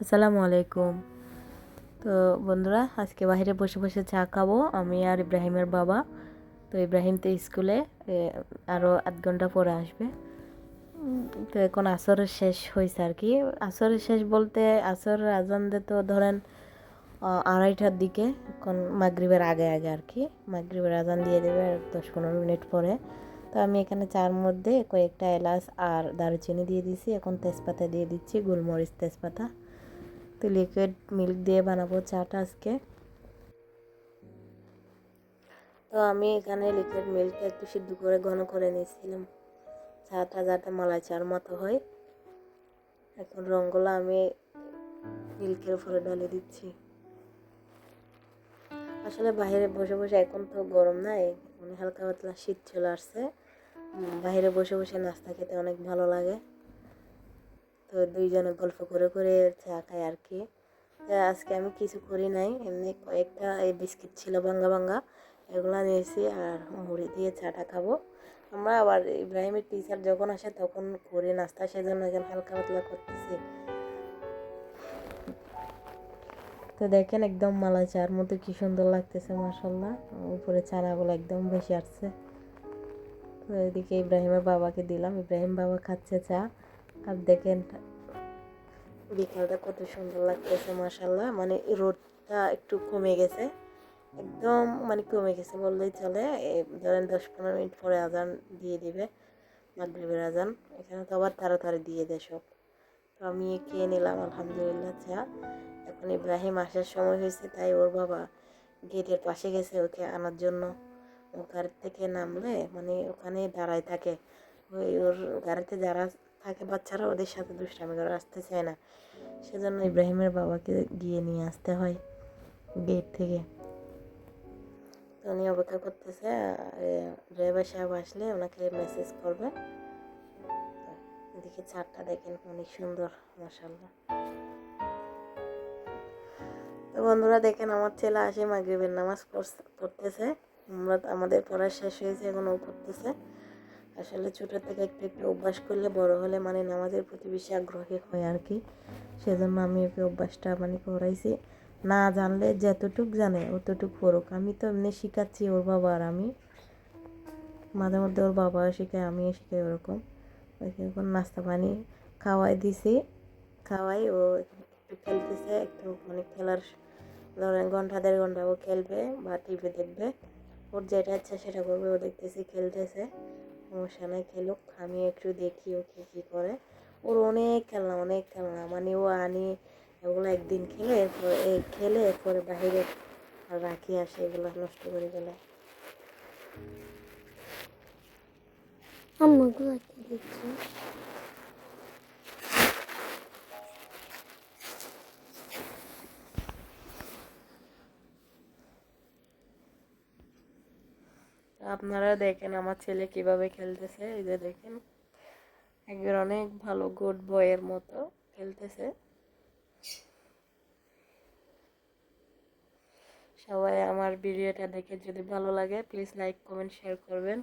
আসসালামু আলাইকুম। তো বন্ধুরা, আজকে বাইরে বসে বসে চা খাব। আমি আর ইব্রাহিমের বাবা। তো ইব্রাহিম তো স্কুলে আরও আধ ঘণ্টা পরে আসবে। তো এখন আসরের শেষ হয়েছে আর কি। আসরের শেষ বলতে আসর আজান দে তো ধরেন আড়াইটার দিকে। এখন মাগরিবের আগে আগে আর কি। মাগরিবের আজান দিয়ে দেবে দশ পনেরো মিনিট পরে। তো আমি এখানে চার মধ্যে কয়েকটা এলাচ আর দারুচিনি দিয়ে দিছি। এখন তেজপাতা দিয়ে দিচ্ছি, গোলমরিচ তেজপাতা। তো লিকুইড মিল্ক দিয়ে বানাবো চাটা আজকে। তো আমি এখানে লিকুইড মিল্কটা একটু সিদ্ধ করে ঘন করে নিয়েছিলাম। চাটা যাতে মালাই চার মতো হয়। এখন রঙগুলো আমি মিল্কের উপরে ঢালে দিচ্ছি। আসলে বাইরে বসে বসে এখন তো গরম নাই মানে হালকা পাতলা শীত চলে আসছে। বাইরে বসে বসে নাস্তা খেতে অনেক ভালো লাগে। তো দুইজনে গল্প করে করে চা খাই আর কি। আজকে আমি কিছু করি নাই, এমনি কয়েকটা এই বিস্কিট ছিল ভাঙ্গা ভাঙ্গা, এগুলো নিয়েছি আর মুড়ি দিয়ে চাটা খাব। আমরা আবার ইব্রাহিমের টিচার যখন আসে তখন করি নাস্তা, সেজন্য এখন হালকা পাতলা করতেছি। তো দেখেন একদম মালা চার মতো কি সুন্দর লাগতেছে মাসাল্লাহ উপরে চানাগুলো একদম বেশি আসছে। তো এদিকে ইব্রাহিমের বাবাকে দিলাম, ইব্রাহিম বাবা খাচ্ছে চা। আর দেখেন বিকালটা কত সুন্দর লাগতেছে মাসাল্লাহ মানে রোদটা একটু কমে গেছে, একদম মানে কমে গেছে বললেই চলে। ধরেন দশ পনেরো মিনিট পরে আজান দিয়ে দিবে, মাগরিবের আজান। এখানে তো আবার তাড়াতাড়ি দিয়ে দেয় সব। তো আমি খেয়ে নিলাম, আলহামদুলিল্লাহ চা এখন ইব্রাহিম আসার সময় হয়েছে, তাই ওর বাবা গেটের পাশে গেছে ওকে আনার জন্য। ও গাড়ি থেকে নামলে মানে ওখানে দাঁড়ায় থাকে। ওই ওর গাড়িতে যারা থাকে বাচ্চারা ওদের সাথে দুষ্টামি করে আসতে চায় না। সেজন্য ইব্রাহিমের বাবাকে গিয়ে নিয়ে আসতে হয় গেট থেকে। তো উনি অপেক্ষা করতেছে ড্রাইভার সাহেব আসলে ওনাকে মেসেজ করবে। এদিকে চারটা দেখেন অনেক সুন্দর মাসাল্লাহ তো বন্ধুরা দেখেন আমার ছেলে আসে মাগরিবের নামাজ পড়তেছে। আমরা আমাদের পড়া শেষ হয়েছে, এখন ও পড়তেছে। আসলে ছোটো থেকে একটু একটু অভ্যাস করলে বড় হলে মানে নামাজের প্রতি বেশি আগ্রহী হয় আর কি। সেজন্য আমি ওকে অভ্যাসটা মানে করাইছি। না জানলে যতটুক জানে অতটুক পড়ুক আমি তো এমনি শিখাচ্ছি ওর বাবা আর আমি। মাঝে মধ্যে ওর বাবাও শেখায়, আমিও শিখাই ওরকম। ওকে এখন নাস্তা পানি খাওয়াই দিছি। খাওয়াই ও একটু খেলতেছে, একটু মানে খেলার ধরেন ঘণ্টা, দেড় ঘণ্টা ও খেলবে বা টিভি দেখবে। ওর যেটা ইচ্ছা সেটা করবে, ও দেখতেছি, খেলতেছে। সমস্যা নাই খেলুক, আমি একটু দেখি ওকে কী করে। ওর অনেক খেলনা অনেক খেলনা। মানে ও আনি এগুলো একদিন খেলে, এরপরে খেলে, এরপরে বাহিরে রাখি আসে এগুলো নষ্ট করে গেলে আম্মাগুলো কি দিচ্ছে আপনারা দেখেন আমার ছেলে কীভাবে খেলতেছে, এই যে দেখেন। একবার অনেক ভালো গুড বয়ের মতো খেলতেছে। সবাই আমার ভিডিওটা দেখে যদি ভালো লাগে প্লিজ লাইক কমেন্ট শেয়ার করবেন।